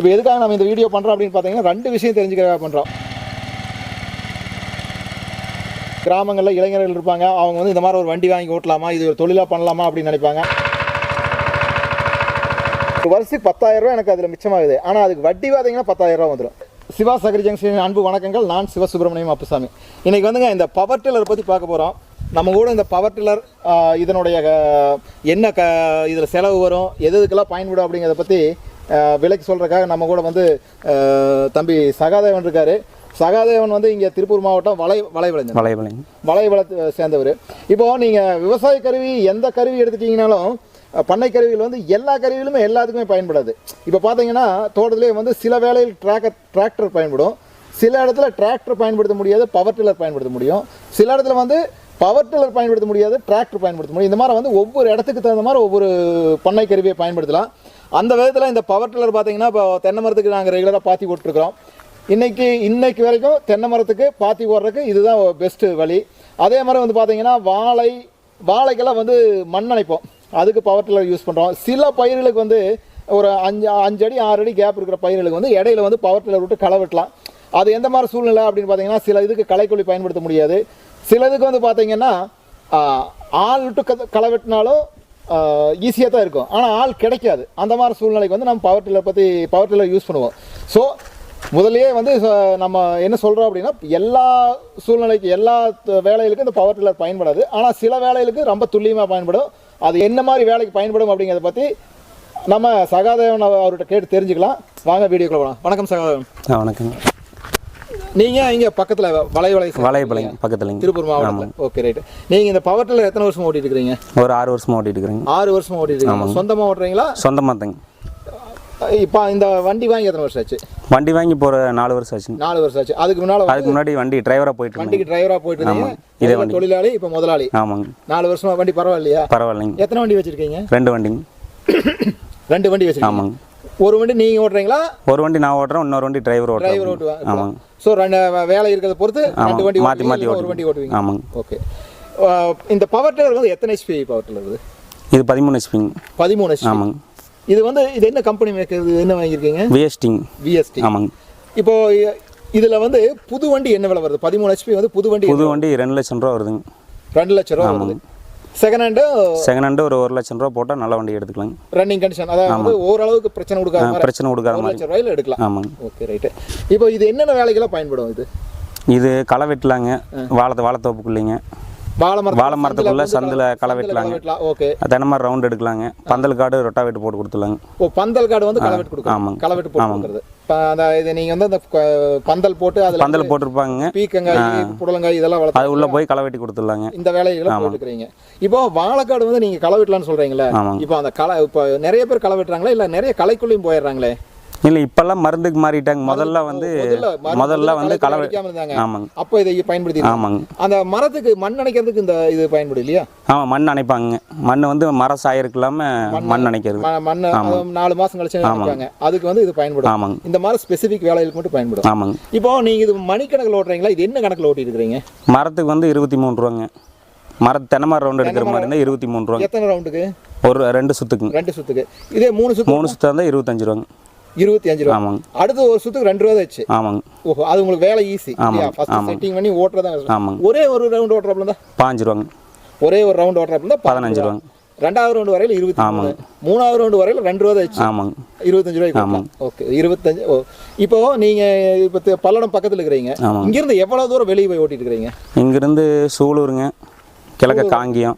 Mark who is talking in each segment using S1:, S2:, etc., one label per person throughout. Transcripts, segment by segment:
S1: இப்போ எதுக்காக நம்ம இந்த வீடியோ பண்ணுறோம் அப்படின்னு பார்த்தீங்கன்னா ரெண்டு விஷயம் தெரிஞ்சுக்க பண்ணுறோம் கிராமங்களில் இளைஞர்கள் இருப்பாங்க. அவங்க வந்து இந்த மாதிரி ஒரு வண்டி வாங்கி ஓட்டலாமா? இது ஒரு தொழிலாக பண்ணலாமா அப்படின்னு நினைப்பாங்க. ஒரு வருஷத்துக்கு பத்தாயிரம் ரூபா எனக்கு அதில் மிச்சமாகுது. ஆனால் அதுக்கு வட்டி பார்த்தீங்கன்னா பத்தாயிரம் ரூபா வந்துடும் சிவா சகரி ஜங்ஷன் அன்பு வணக்கங்கள். நான் சிவசுப்பிரமணியம் அப்புசாமி. இன்றைக்கி வந்துங்க இந்த பவர் டில்லர் பற்றி பார்க்க போகிறோம் நம்ம கூட இந்த பவர் டில்லர் இதனுடைய என்ன க இதில் செலவு வரும் எது எதுக்கெல்லாம் பயன்படும் அப்படிங்கிறத பற்றி விலைக்கு சொல்கிறதுக்காக நம்ம கூட வந்து தம்பி சகாதேவன் இருக்கார். சகாதேவன் வந்து இங்கே திருப்பூர் மாவட்டம் வளை வளைவளைஞ்சன்
S2: வளைவலைங்க
S1: வலை வளத்தை சேர்ந்தவர். இப்போ நீங்கள் விவசாய கருவி எந்த கருவி எடுத்துட்டீங்கனாலும் பண்ணை கருவிகள் வந்து எல்லா கருவிகளுமே எல்லாத்துக்குமே பயன்படாது. இப்போ பார்த்தீங்கன்னா தோட்டத்திலே வந்து சில வேலையில் டிராக்டர் டிராக்டர் பயன்படும். சில இடத்துல டிராக்டர் பயன்படுத்த முடியாது பவர் டில்லர் பயன்படுத்த முடியும். சில இடத்துல வந்து பவர் டில்லர் பயன்படுத்த முடியாது டிராக்டர் பயன்படுத்த முடியும். இந்த மாதிரி வந்து ஒவ்வொரு இடத்துக்கு தகுந்த மாதிரி ஒவ்வொரு பண்ணை கருவியை பயன்படுத்தலாம். அந்த விதத்தில் இந்த பவர் டில்லர் பார்த்தீங்கன்னா இப்போ தென்னை மரத்துக்கு நாங்கள் ரெகுலராக பாத்தி போட்டுருக்கிறோம். இன்றைக்கி இன்றைக்கு வரைக்கும் தென்னை மரத்துக்கு பாத்தி போடுறதுக்கு இதுதான் பெஸ்ட்டு வழி. அதே மாதிரி வந்து பார்த்தீங்கன்னா வாழை வாழைக்கெல்லாம் வந்து மண் அணைப்போம். அதுக்கு பவர் டில்லர் யூஸ் பண்ணுறோம் சில பயிர்களுக்கு வந்து ஒரு அஞ்சு அஞ்சு அடி ஆறு அடி கேப் இருக்கிற பயிர்களுக்கு வந்து இடையில வந்து பவர் டில்லர் விட்டு களை வெட்டலாம் அது எந்த மாதிரி சூழ்நிலை அப்படின்னு பார்த்தீங்கன்னா சில இதுக்கு களைக்கொல்லி பயன்படுத்த முடியாது. சில இதுக்கு வந்து பார்த்தீங்கன்னா ஆள் விட்டு களை வெட்டினாலும் ஈஸியாக தான் இருக்கும். ஆனால் ஆள் கிடைக்காது. அந்த மாதிரி சூழ்நிலைக்கு வந்து நம்ம பவர் டில்லர் பற்றி பவர் டில்லர் யூஸ் பண்ணுவோம். ஸோ முதலே வந்து நம்ம என்ன சொல்கிறோம் அப்படின்னா எல்லா சூழ்நிலைக்கு எல்லா வேலைகளுக்கும் இந்த பவர் டில்லர் பயன்படாது. ஆனால் சில வேலைகளுக்கு ரொம்ப துல்லியமாக பயன்படும். அது என்ன மாதிரி வேலைக்கு பயன்படும் அப்படிங்கிறத பற்றி நம்ம சகாதேவன் அவர்கிட்ட கேட்டு தெரிஞ்சுக்கலாம். வாங்க வீடியோக்குள்ள போகலாம் வணக்கம் சகாதேவன்.
S2: வணக்கம்.
S1: நீங்கள் இங்கே பக்கத்தில் வலை வலை
S2: வளைவலைங்க பக்கத்துலங்க
S1: திருப்பூர் மாவட்டத்தில். ஓகே ரைட்டு நீங்கள் இந்த பவர் டில்லர் எத்தனை வருஷம் ஓட்டிட்டு இருக்கிறீங்க
S2: ஒரு ஆறு வருஷமா ஓட்டிட்டு இருக்கிறேங்க
S1: ஆறு வருஷமா ஓட்டிட்டு இருக்கீங்க சொந்தமாக ஓட்டுறீங்களா?
S2: சொந்தமாக தாங்க.
S1: இப்போ இந்த வண்டி வாங்கி எத்தனை வருஷம் ஆச்சு?
S2: வண்டி வாங்கி போகிற நாலு வருஷம் ஆச்சுங்க.
S1: நாலு வருஷம் ஆச்சு. அதுக்கு முன்னால்
S2: அதுக்கு முன்னாடி வண்டி டிரைவராக போயிட்டு
S1: வண்டிக்கு டிரைவராக போயிட்டு இருந்தீங்க.
S2: இதே
S1: முதல்ல தொழிலாளி இப்போ முதலாளி.
S2: ஆமாங்க.
S1: நாலு வருஷமா வண்டி பரவாயில்லையா?
S2: பரவாயில்லைங்க.
S1: எத்தனை வண்டி வச்சிருக்கீங்க?
S2: ரெண்டு வண்டிங்க.
S1: ரெண்டு வண்டி வச்சிருக்கீங்க.
S2: ஆமாங்க.
S1: ஒரு வண்டி நீங்க ஓட்டுறீங்களா?
S2: ஒரு வண்டி நான் ஓட்டுறேன் இன்னொரு வண்டி டிரைவர்
S1: டிரைவர்
S2: ஓட்டுறேன்.
S1: ஓட்டுவாங்க
S2: ஆமாங்க.
S1: ஸோ ரெண்டு வேலை இருக்கிறத பொறுத்து ரெண்டு வண்டி
S2: மாற்றி மாற்றி
S1: ஒரு வண்டி ஓட்டுவீங்க.
S2: ஆமாங்க.
S1: ஓகே இந்த பவர் டில்லர் வந்து எத்தனை ஹெச்பி பவர் டில்லர் இது?
S2: இது பதிமூணு ஹெச்பிங்க
S1: பதிமூணு ஹெச்பி
S2: ஆமாங்க.
S1: இது வந்து இது என்ன கம்பெனி மேக் இது? என்ன வாங்கியிருக்கீங்க?
S2: விஎஸ்டிங்
S1: விஎஸ்டி
S2: ஆமாங்க.
S1: இப்போ இ- இதுல வந்து புது வண்டி என்ன விலை வருது? பதிமூணு ஹெச்பி வந்து புது வண்டி
S2: புது வண்டி ரெண்டு லட்சம் ரூபா வருதுங்க.
S1: ரெண்டு லட்சம் ரூபா வருது. செகண்ட் ஹேண்டு
S2: செகண்ட் ஹேண்டு ஒரு ஒரு லட்சம் ரூபா போட்டால் நல்ல வண்டி எடுத்துக்கலாங்க
S1: ரன்னிங் கண்டிஷன் அதாவது ஓரளவுக்கு பிரச்சனை கொடுக்காத
S2: பிரச்சனை கொடுக்காத மாதிரி.
S1: லட்சம் ரூபாயில எடுக்கலாம்.
S2: ஆமாங்க
S1: ஓகே ரைட்டு இப்போ இது என்னென்ன வேலைக்கெல்லாம் பயன்படும் இது?
S2: இது களை வெட்டலாங்க. வாழை வாழைத்தோப்புக்குள்ளிங்க.
S1: வாழை
S2: மரத்துக்குள்ள சந்தில் களை வெட்டலாங்க. மரம் ரவுண்ட் எடுக்கலாங்க. பந்தல் காடு ரொட்டாவேட்டு போட்டு கொடுத்துலாங்க
S1: ஓ பந்தல் காடு வந்து களவெட்டு கொடுக்கும்
S2: ஆமாங்க.
S1: போட்டு கொடுக்குறது. இப்போ அந்த இது நீங்க வந்து அந்த பந்தல் போட்டு அதுல
S2: பந்தல் போட்டிருப்பாங்க.
S1: பீக்கங்காய் புடலங்காய் இதெல்லாம் வளர்த்து
S2: அது உள்ள போய் களை வெட்டி கொடுத்துடலாங்க.
S1: இந்த வேலைகளை போட்டுக்கிறீங்க. இப்போ வாழைக்காடு வந்து நீங்க களை வெட்டலாம்னு சொல்றீங்களே. இப்போ அந்த களை இப்போ நிறைய பேர் களை வெட்டுறாங்களா இல்ல நிறைய களைக்குள்ளேயும் போயிடுறாங்களே?
S2: இல்லை இப்பெல்லாம் மருந்துக்கு மாறிட்டாங்க. முதல்ல வந்து
S1: முதல்ல
S2: வந்து
S1: இருந்தாங்க
S2: ஆமாங்க.
S1: அப்போ இதை பயன்படுத்தி
S2: ஆமாங்க.
S1: அந்த மரத்துக்கு மண் அணைக்கிறதுக்கு இந்த இது பயன்படும் இல்லையா
S2: ஆமாம் மண் அணைப்பாங்க மண் வந்து மர சாயருக்கு இல்லாமல் மண் அணைக்கிறது.
S1: ம- மண்ணு அது நாலு மாசம் கழிச்சு அணைப்பாங்க அதுக்கு வந்து இது பயன்படும்.
S2: ஆமாங்க.
S1: இந்த மாதிரி ஸ்பெசிபிக் வேலைகளுக்கு மட்டும் பயன்படும்.
S2: ஆமாங்க.
S1: இப்போ நீங்க இது மணிக்கணக்கில் ஓட்டுறீங்களா? இது என்ன கணக்கில் ஓட்டிட்டு இருக்கிறீங்க
S2: மரத்துக்கு வந்து இருபத்தி மூணு ரூபாங்க. மர தென்னை மரம் ரவுண்ட் எடுக்கிற மாதிரி இருந்தால் இருபத்தி மூணு ரூபாங்க.
S1: எத்தனை ரவுண்டுக்கு
S2: ஒரு ரெண்டு சுத்துக்குங்க.
S1: ரெண்டு சுத்துக்கு. இதே மூணு சுத்து
S2: மூணு சுத்தா இருந்தால் இருபத்தஞ்சு ரூபாங்க.
S1: இருபத்தி அஞ்சு ரூபா.
S2: ஆமாங்க.
S1: அடுத்து ஒரு சுத்துக்கு ரெண்டு ரூபா தான் ஆச்சு.
S2: ஆமாங்க.
S1: ஓஹோ அது உங்களுக்கு வேலை ஈஸி ஃபர்ஸ்ட் செட்டிங் பண்ணி ஓட்டுறதா
S2: ஆமாங்க.
S1: ஒரே ஒரு ரவுண்ட் ஓட்டுறப்பல தான்?
S2: பாஞ்சு ரூபாங்க.
S1: ஒரே ஒரு ரவுண்ட் ஓட்டுறப்பல தான்
S2: பதினஞ்சு ரூபாங்க.
S1: ரெண்டாவது ரவுண்ட் வரையில இருபத்தி மூணு. மூணாவது ரவுண்ட் வரையில ரெண்டு ரூபா தான் ஆச்சு.
S2: ஆமாங்க.
S1: இருபத்தஞ்சு ரூபாய்க்கு ஓகே இருபத்தஞ்சு. ஓ இப்போ நீங்க இப்போ பல்லடம் பக்கத்துல இருக்கிறீங்க.
S2: ஆமாங்க.
S1: இங்க இருந்து எவ்வளவு தூரம் வெளியே போய் ஓட்டிட்டு இருக்கிறீங்க?
S2: இங்கிருந்து சூலூருங்க. கிழக்க காங்கியம்.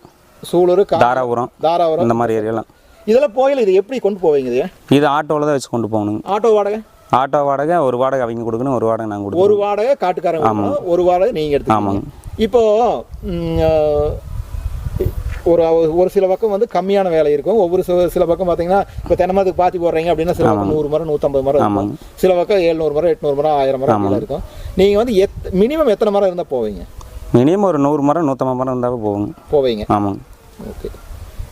S1: சூலூர்
S2: தாராபுரம்.
S1: தாராபுரம்.
S2: இந்த மாதிரி ஏரியாலாம்.
S1: இதெல்லாம் போயில இது எப்படி கொண்டு போவீங்க இது?
S2: இது ஆட்டோவில் தான் வச்சு கொண்டு போகணுங்க
S1: ஆட்டோ வாடகை?
S2: ஆட்டோ வாடகை ஒரு வாடகை அவங்க கொடுக்கணும் ஒரு வாடகை நாங்கள் கொடுக்கணும்.
S1: ஒரு வாடகை காட்டுக்காரங்க கொடுக்கணும், ஒரு வாடகை நீங்க எடுத்துக்கோங்க. இப்போ ம், அஹ், ஒரு ஒரு சில பக்கம் வந்து கம்மியான வேலை இருக்கும். ஒவ்வொரு சில சில பக்கம் பார்த்தீங்கன்னா இப்போ தென்னை மரத்துக்கு பாத்தி போடுறீங்க அப்படின்னா சில பக்கம் நூறு மரம் நூற்றம்பது மரம் இருக்கும். சில பக்கம் எழுநூறு மரம் எட்நூறு மரம் ஆயிரம் மரம் இருக்கும். நீங்கள் வந்து எத் மினிமம் எத்தனை மரம் இருந்தால் போவீங்க?
S2: மினிமம் ஒரு நூறு மரம் நூற்றம்பது மரம் இருந்தாலும் போகுங்க
S1: போவீங்க.
S2: ஆமாங்க
S1: ஓகே.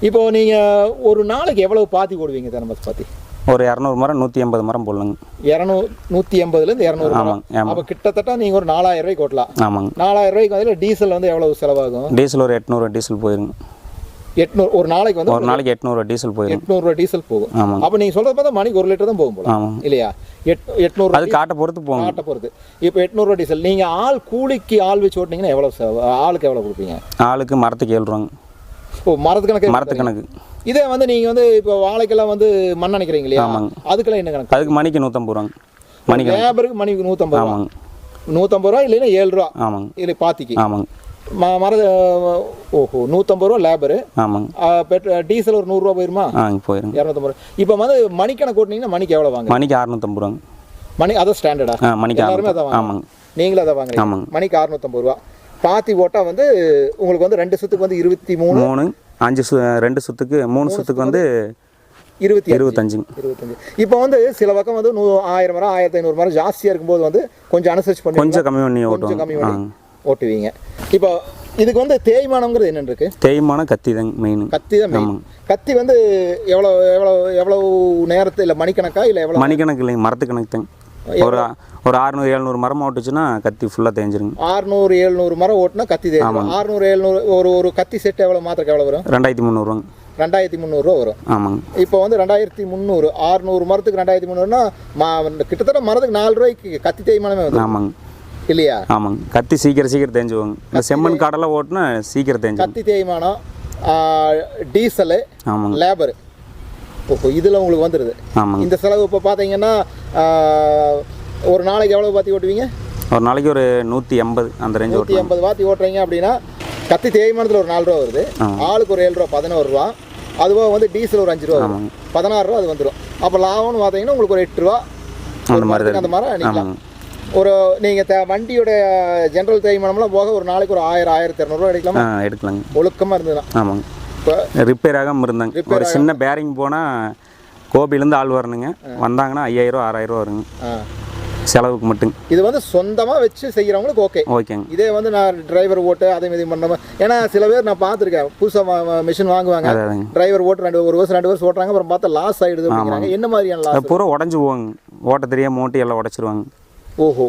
S1: இப்போ நீங்கள் ஒரு நாளைக்கு எவ்வளவு பாத்தி போடுவீங்க மரத்து பாத்தி?
S2: ஒரு இரநூறு மரம் நூற்றி எண்பது மரம் போடலாங்க.
S1: இரநூறு நூற்றி எண்பதுலேருந்து இரநூறு
S2: ஆமாங்க ஆமாம்
S1: அப்போ கிட்டத்தட்ட நீங்கள் ஒரு நாலாயிரம் ரூபாய்க்கு ஓட்டலாம்.
S2: ஆமாங்க.
S1: நாலாயிரம் ரூபாய்க்கு வந்து டீசல் வந்து எவ்வளவு செலவாகும்?
S2: டீசல் ஒரு எட்நூறு டீசல் போயிருங்க.
S1: எட்நூறு ஒரு நாளைக்கு வந்து
S2: ஒரு நாளைக்கு எட்நூறுவா டீசல் போயிடும்
S1: எட்நூறுரூவா டீசல் போகும்.
S2: ஆமாங்க.
S1: அப்போ நீங்கள் சொல்கிறது பார்த்தா மணிக்கு ஒரு லிட்டர் தான் போகும் போல.
S2: ஆமாங்க.
S1: இல்லையா? எட் எட்நூறு
S2: அது காட்டை பொறுத்து போங்க
S1: ஆட்டை பொறுத்து. இப்போ எட்நூறுரூவா டீசல். நீங்கள் ஆள் கூலிக்கு ஆள் வச்சு ஓட்டினீங்கன்னா எவ்வளோ ஆளுக்கு எவ்வளோ கொடுப்பீங்க?
S2: ஆளுக்கு மரத்துக்கு ஏழு ரூபாங்க
S1: ஓ மரத்துக்கணக்கு
S2: மரத்து கணக்கு.
S1: இதே வந்து நீங்கள் வந்து இப்போ வாழைக்கெல்லாம் வந்து மண் நினைக்கிறீங்க இல்லையா?
S2: ஆமாங்க.
S1: அதுக்கெல்லாம் என்ன கணக்கு?
S2: அதுக்கு மணிக்கு நூற்றம்பது ரூபாங்க. மணிக்கு
S1: லேபருக்கு மணிக்கு நூற்றம்பது ரூபா.
S2: ஆமாங்க.
S1: நூற்றம்பது ரூபா இல்லைன்னா ஏழு ரூபா.
S2: ஆமாங்க.
S1: இல்லை பாத்திக்கு.
S2: ஆமாங்க.
S1: ம மர ஓஹோ நூற்றம்பது ரூபா லேபரு.
S2: ஆமாங்க.
S1: பெட்ரோ டீசல் ஒரு நூறுரூவா போயிருமா?
S2: ஆ போயிருங்க.
S1: இரநூத்தம்பது ரூபா. இப்போ வந்து மணிக்கணக்கு ஓட்டினீங்கன்னா மணிக்கு எவ்வளோ வாங்க
S2: மணிக்கு அறுநூத்தம்பது ரூபாங்க.
S1: மணி அதான் ஸ்டாண்டர்டா
S2: மணிக்கு
S1: எல்லாருமே அதான் வாங்க
S2: ஆமாங்க.
S1: நீங்களும் அதை வாங்குறீங்க
S2: ஆமாங்க.
S1: மணிக்கு அறுநூத்தம்பது ரூபா. பாத்தி ஓட்டா வந்து உங்களுக்கு வந்து ரெண்டு சுத்துக்கு வந்து இருபத்தி மூணு
S2: மூணு அஞ்சு சு ரெண்டு சுத்துக்கு மூணு சுத்துக்கு வந்து
S1: இருபத்தி
S2: இருபத்தஞ்சுங்க
S1: இருபத்தஞ்சு. இப்போ வந்து சில பக்கம் வந்து நூ ஆயிரம் மரம் ஆயிரத்தி ஐநூறு மரம் ஜாஸ்தியாக இருக்கும்போது வந்து கொஞ்சம் அனுசரிச்சு பண்ணி
S2: கொஞ்சம் கம்மி பண்ணி
S1: கொஞ்சம் கம்மி பண்ணி ஓட்டுவீங்க. இப்போ இதுக்கு வந்து தேய்மானம்ங்கிறது என்னென்னு இருக்கு?
S2: தேய்மான கத்தி தாங்க மெயின்
S1: கத்தி தான் மெயின் கத்தி வந்து எவ்வளோ எவ்வளோ எவ்வளோ நேரத்தில் இல்லை மணிக்கணக்கா இல்லை எவ்வளோ
S2: மணிக்கணக்கு இல்லைங்க மரத்து கணக்கு தாங்க ஒரு ஒரு அறுநூறு எழுநூறு மரம் ஓட்டுச்சுன்னா கத்தி ஃபுல்லாக தேஞ்சிருங்க.
S1: ஆறுநூறு எழுநூறு மரம் ஓட்டுனா கத்தி தேய்க்கும் ஆறுநூறு எழுநூறு ஒரு ஒரு கத்தி செட் எவ்வளோ மாத்திரக்கு எவ்வளோ வரும்?
S2: ரெண்டாயிரத்தி முந்நூறுவாங்க
S1: ரெண்டாயிரத்தி முந்நூறுரூவா வரும்.
S2: ஆமாங்க.
S1: இப்போ வந்து ரெண்டாயிரத்தி முந்நூறு ஆறுநூறு மரத்துக்கு ரெண்டாயிரத்தி முந்நூறுனா மா கிட்டத்தட்ட மரத்துக்கு நாலு ரூபாய்க்கு கத்தி தேய்மானமே வந்து
S2: ஆமாங்க.
S1: இல்லையா?
S2: ஆமாங்க. கத்தி சீக்கிரம் சீக்கிரம் தேஞ்சுவாங்க இந்த செம்மண் காடெல்லாம் ஓட்டுனா சீக்கிரம் தேஞ்சிடும்
S1: கத்தி தேய்மானம் டீசலு
S2: ஆமாங்க.
S1: லேபரு ஓஹோ இதில் உங்களுக்கு வந்துடுது இந்த செலவு இப்போ பார்த்தீங்கன்னா ஒரு நாளைக்கு எவ்வளோ பாத்தி ஓட்டுவீங்க?
S2: ஒரு நாளைக்கு ஒரு நூற்றி எண்பது அந்த ரேஞ்ச்
S1: நூற்றி எண்பது வாத்தி ஓட்டுறீங்க அப்படின்னா கத்தி தேய்மானத்தில் ஒரு நாலு ரூபா வருது. ஆளுக்கு ஒரு ஏழு ரூபா பதினோரு ரூபா. அதுபோக வந்து டீசல் ஒரு அஞ்சு ரூபா வரும். பதினாறு ரூபா அது வந்துடும் அப்போ லாபம்னு பார்த்தீங்கன்னா உங்களுக்கு ஒரு எட்டு ரூபா ஒரு மரத்துக்கு அந்த மாதிரி நிற்கலாம் ஒரு நீங்கள் த வண்டியோட ஜென்ரல் தேய்மானம்லாம் போக ஒரு நாளைக்கு ஒரு ஆயிரம் ஆயிரத்தி இரநூறுவா எடுக்கலாமா?
S2: ஆ எடுக்கலாங்க.
S1: ஒழுக்கமாக இருந்ததுன்னா.
S2: ஆமாங்க.
S1: இப்போ
S2: ரிப்பேர் ஆகாமல் இருந்தாங்க. ஒரு சின்ன பேரிங் போனால் கோபிலேருந்து ஆள் வரணுங்க. வந்தாங்கன்னா ஐயாயிரம் ஆறாயிரம் வருங்க. செலவுக்கு மட்டும்.
S1: இது வந்து சொந்தமாக வச்சு செய்கிறவங்களுக்கு ஓகே.
S2: ஓகேங்க.
S1: இதே வந்து நான் டிரைவர் ஓட்டு அதே மாதிரி பண்ணாம ஏன்னா சில பேர் நான் பார்த்துருக்கேன். புதுசாக மிஷின் வாங்குவாங்க. டிரைவர் ஓட்டு ரெண்டு ஒரு வருஷம் ரெண்டு வருஷம் ஓட்டுறாங்க. அப்புறம் பார்த்தா லாஸ் ஆயிடுது அப்படிங்கிறாங்க. என்ன மாதிரியான லாஸ்
S2: பூரா உடஞ்சி போவாங்க ஓட்ட தெரியாம ஓட்டி எல்லாம் உடச்சிருவாங்க.
S1: ஓஹோ.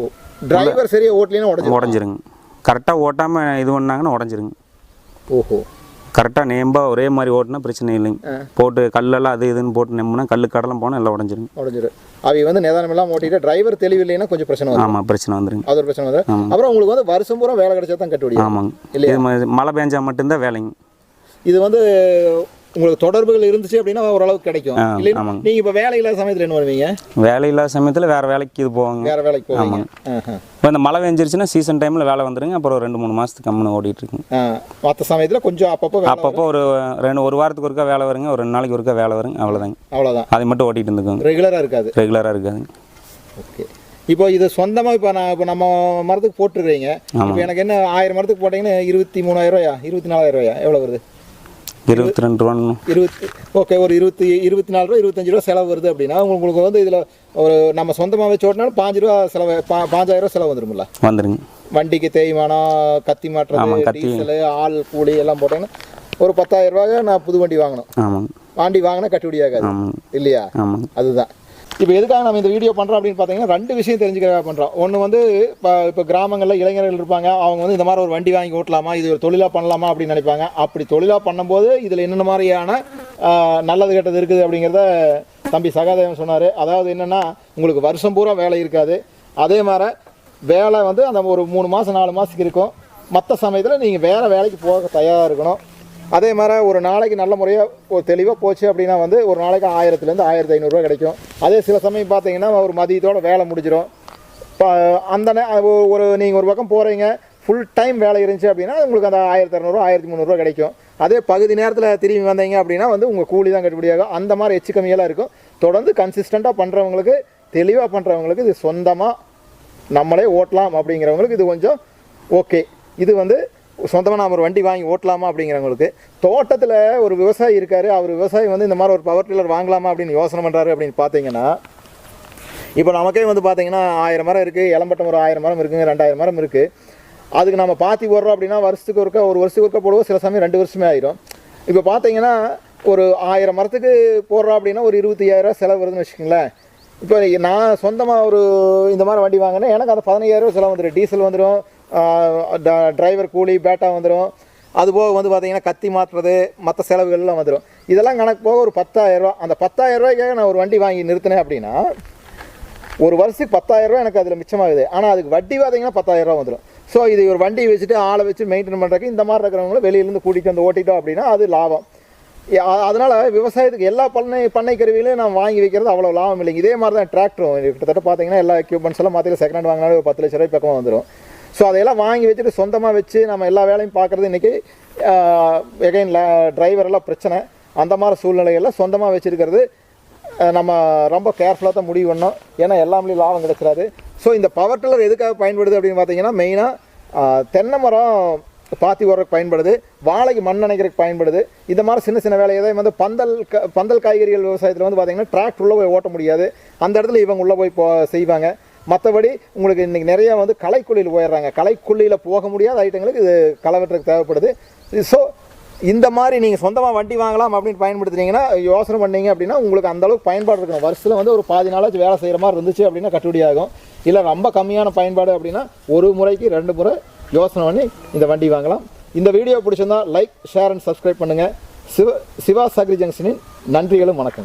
S1: டிரைவர் சரியா ஓட்டலைன்னா உடஞ்சி
S2: உடஞ்சிருங்க. கரெக்டாக ஓட்டாமல் இது பண்ணாங்கன்னா உடஞ்சிருங்க.
S1: ஓஹோ.
S2: கரெக்டாக நேம்பாக ஒரே மாதிரி ஓட்டினா பிரச்சனை இல்லைங்க. போட்டு கல்லெல்லாம் அது இதுன்னு போட்டு நெம்முனா கல்லு கடலாம் போனால் எல்லாம் உடஞ்சிருங்க
S1: உடஞ்சிரும். அவங்க வந்து நிதானம் எல்லாம் ஓட்டிட்டு டிரைவர் தெளிவு இல்லைன்னா கொஞ்சம் பிரச்சனை வரும்
S2: ஆமாம் பிரச்சனை வந்துருங்க.
S1: அது ஒரு பிரச்சனை வந்து அப்புறம் உங்களுக்கு வந்து வருஷம் பூரா வேலை கிடைச்சா தான் கட்டு
S2: ஆமாங்க. ம- மழை பெஞ்சா மட்டும்தான் வேலைங்க.
S1: இது வந்து உங்களுக்கு தொடர்புகள் இருந்துச்சு அப்படின்னா ஓரளவுக்கு கிடைக்கும். இல்லைன்னா. நீங்க இப்போ வேலை இல்லாத சமயத்தில் என்ன பண்ணுவீங்க?
S2: வேலை இல்லாத சமயத்தில் வேறு வேலைக்கு இது போவாங்க.
S1: வேற வேலைக்கு போவீங்க.
S2: இப்போ இந்த மழை பெஞ்சிருச்சுன்னா சீசன் டைமில் வேலை வந்துருங்க. அப்புறம் ரெண்டு மூணு மாதத்துக்கு கம்முன்னு ஓடிட்டு இருக்குங்க
S1: மற்ற சமயத்தில் கொஞ்சம் அப்பப்போ
S2: அப்பப்போ ஒரு ரெண்டு ஒரு வாரத்துக்கு ஒருக்கா வேலை வருங்க. ஒரு ரெண்டு நாளைக்கு ஒருக்கா வேலை வருங்க. அவ்வளோதாங்க
S1: அவ்வளோதான்
S2: அதை மட்டும் ஓட்டிகிட்டு இருந்துக்கோங்க.
S1: ரெகுலராக இருக்காது.
S2: ரெகுலராக இருக்காதுங்க.
S1: ஓகே இப்போ இது சொந்தமாக இப்போ நான் இப்போ நம்ம மரத்துக்கு போட்டுருக்கீங்க இப்போ எனக்கு என்ன ஆயிரம் மரத்துக்கு போட்டிங்கன்னா இருபத்தி மூணாயிரம் ரூபாயா? இருபத்தி நாலாயிரம் ரூபாயா? எவ்வளோ வருது?
S2: இருபத்தி ரெண்டு ரூபான்னு.
S1: இருபத்தி ஓகே ஒரு இருபத்தி இருபத்தி நாலு ரூபா இருபத்தஞ்சு ரூபா செலவு வருது அப்படின்னா உங்களுக்கு வந்து இதில் ஒரு நம்ம சொந்தமாக வச்சு ஓட்டினாலும் பாஞ்சு ரூபா செலவு பா பாஞ்சாயிரம் ரூபா செலவு வந்துருமில்ல
S2: வந்துருங்க.
S1: வண்டிக்கு தேய்மானம் கத்தி மாட்டுறது
S2: ஆமாம், கத்தி.
S1: டீசலு ஆள் கூலி எல்லாம் போட்டீங்கன்னா ஒரு பத்தாயிரம் ரூபாய் நான் புது வண்டி வாங்கணும்.
S2: ஆமாங்க.
S1: வண்டி வாங்கினா கட்டுப்படி ஆகாது.
S2: ஆமாங்க.
S1: இல்லையா? அதுதான். இப்போ எதுக்காக நம்ம இந்த வீடியோ பண்ணுறோம் அப்படின்னு பார்த்தீங்கன்னா ரெண்டு விஷயம் தெரிஞ்சுக்கிறதா பண்ணுறோம் ஒன்று வந்து இப்போ இப்போ கிராமங்களில் இளைஞர்கள் இருப்பாங்க. அவங்க வந்து இந்த மாதிரி ஒரு வண்டி வாங்கி ஓட்டலாமா? இது ஒரு தொழிலாக பண்ணலாமா? அப்படின்னு நினைப்பாங்க. அப்படி தொழிலாக பண்ணும்போது இதில் என்னென்ன மாதிரியான நல்லது கெட்டது இருக்குது அப்படிங்கிறத தம்பி சகாதேவன் சொன்னார். அதாவது என்னென்னா உங்களுக்கு வருஷம் பூரா வேலை இருக்காது. அதே மாதிரி வேலை வந்து அந்த ஒரு மூணு மாதம் நாலு மாதத்துக்கு இருக்கும். மற்ற சமயத்தில் நீங்கள் வேறு வேலைக்கு போக தயாராக இருக்கணும். அதே மாதிரி ஒரு நாளைக்கு நல்ல முறையாக ஒரு தெளிவாக போச்சு அப்படின்னா வந்து ஒரு நாளைக்கு ஆயிரத்துலேருந்து ஆயிரத்தி ஐநூறுரூவா கிடைக்கும். அதே சில சமயம் பார்த்தீங்கன்னா ஒரு மதியத்தோட வேலை முடிஞ்சிடும். இப்போ அந்த ஒரு- ஒரு நீங்கள் ஒரு பக்கம் போகிறீங்க ஃபுல் டைம் வேலை இருந்துச்சு அப்படின்னா உங்களுக்கு அந்த ஆயிரத்தி இரநூறுவா ஆயிரத்தி முந்நூறுரூவா கிடைக்கும். அதே பகுதி நேரத்தில் திரும்பி வந்தீங்க அப்படின்னா வந்து உங்கள் கூலி தான் கட்டுப்படியாகும். அந்த மாதிரி எச்சு கம்மியெல்லாம் இருக்கும். தொடர்ந்து கன்சிஸ்டண்ட்டாக பண்ணுறவங்களுக்கு தெளிவாக பண்ணுறவங்களுக்கு இது சொந்தமாக நம்மளே ஓட்டலாம் அப்படிங்கிறவங்களுக்கு இது கொஞ்சம் ஓகே இது வந்து சொந்தமாக நாம் ஒரு வண்டி வாங்கி ஓட்டலாமா அப்படிங்கிறவங்களுக்கு தோட்டத்தில் ஒரு விவசாயி இருக்கார் அவர் விவசாயி வந்து இந்த மாதிரி ஒரு பவர் டில்லர் வாங்கலாமா அப்படின்னு யோசனை பண்ணுறாரு அப்படின்னு பார்த்தீங்கன்னா இப்போ நமக்கே வந்து பார்த்தீங்கன்னா ஆயிரம் மரம் இருக்குது இளம்பட்டம் ஒரு ஆயிரம் மரம் இருக்குங்க ரெண்டாயிரம் மரம் இருக்குது அதுக்கு நம்ம பாத்தி போடுறோம் அப்படின்னா வருஷத்துக்கு ஒருக்கா ஒரு வருஷத்துக்கு ஒருக்கா போடுவோம் சில சமயம் ரெண்டு வருஷமே ஆயிரும். இப்போ பார்த்தீங்கன்னா ஒரு ஆயிரம் மரத்துக்கு போடுறோம் அப்படின்னா ஒரு இருபத்தையாயிரம் செலவு வருதுன்னு வச்சுக்கோங்களேன். இப்போ நான் சொந்தமாக ஒரு இந்த மாதிரி வண்டி வாங்கினேன் எனக்கு அந்த பதினையாயிரம் செலவு வந்துடும் டீசல் வந்துடும் டிரைவர் கூலி பேட்டா வந்துடும் அதுபோக வந்து பார்த்திங்கன்னா கத்தி மாற்றுறது மற்ற செலவுகள்லாம் வந்துடும் இதெல்லாம் கணக்கு போக ஒரு பத்தாயிரரூவா அந்த 10000 ரூபாய்க்காக நான் ஒரு வண்டி வாங்கி நிறுத்தினேன் அப்படின்னா ஒரு வருஷத்துக்கு பத்தாயிரரூவா எனக்கு அதில் மிச்சமாகுது. ஆனால் அதுக்கு வட்டி பார்த்தீங்கன்னா 10000 ரூபா வந்துடும் ஸோ இது ஒரு வண்டி வச்சுட்டு ஆளை வச்சு மெயின்டைன் பண்ணுறதுக்கு இந்த மாதிரி இருக்கிறவங்களும் வெளியிலேருந்து கூட்டிகிட்டு வந்து ஓட்டிட்டோம் அப்படின்னா அது லாபம். அதனால் விவசாயத்துக்கு எல்லா பண்ணை பண்ணை கருவிகளையும் நான் வாங்கி வைக்கிறது அவ்வளோ லாபம் இல்லைங்க. இதே மாதிரி தான் டிராக்டரும் கிட்டத்தட்ட பார்த்தீங்கன்னா எல்லா எக்யூப்மெண்ட்ஸ் எல்லாம் மாற்றி செகண்ட் ஹேண்ட் வாங்கினாலும் ஒரு பத்து லட்ச ரூபாய் பக்கமாக வந்துடும் ஸோ அதையெல்லாம் வாங்கி வச்சுட்டு சொந்தமாக வச்சு நம்ம எல்லா வேலையும் பார்க்குறது இன்றைக்கி எகைன் டிரைவர் எல்லாம் பிரச்சனை. அந்த மாதிரி சூழ்நிலைகளில் சொந்தமாக வச்சுருக்கிறது நம்ம ரொம்ப கேர்ஃபுல்லாக தான் முடிவு பண்ணோம். ஏன்னா எல்லாமே லாபம் கிடைச்சிடாது ஸோ இந்த பவர் டில்லர் எதுக்காக பயன்படுது அப்படின்னு பார்த்தீங்கன்னா மெயினாக தென்னை மரம் பாத்தி உரக்கு பயன்படுது. வாழைக்கு மண் அணைக்கிறதுக்கு பயன்படுது. இந்த மாதிரி சின்ன சின்ன வேலை எதையும் வந்து பந்தல் க பந்தல் காய்கறிகள் விவசாயத்தில் வந்து பார்த்திங்கன்னா டிராக்டர் உள்ளே போய் ஓட்ட முடியாது. அந்த இடத்துல இவங்க உள்ளே போய் போ செய்வாங்க. மற்றபடி உங்களுக்கு இன்றைக்கி நிறையா வந்து களைக்குழியில் போயிடுறாங்க. கலைக்குள்ளியில் போக முடியாத ஐட்டங்களுக்கு இது களை வெட்டுறதுக்கு தேவைப்படுது. ஸோ இந்த மாதிரி நீங்கள் சொந்தமாக வண்டி வாங்கலாம் அப்படின்னு பயன்படுத்துனீங்கன்னா யோசனை பண்ணீங்க அப்படின்னா உங்களுக்கு அந்தளவுக்கு பயன்பாடு இருக்கணும். வருஷத்தில் வந்து ஒரு பாதி நாளாச்சு வேலை செய்கிற மாதிரி இருந்துச்சு அப்படின்னா கட்டுப்படி ஆகும். இல்லை ரொம்ப கம்மியான பயன்பாடு அப்படின்னா ஒரு முறைக்கு ரெண்டு முறை யோசனை பண்ணி இந்த வண்டி வாங்கலாம். இந்த வீடியோ பிடிச்சிருந்தா லைக் ஷேர் அண்ட் சப்ஸ்கிரைப் பண்ணுங்கள் சிவ சிவா சக்ரி ஜங்ஷனின் நன்றிகளும் வணக்கம்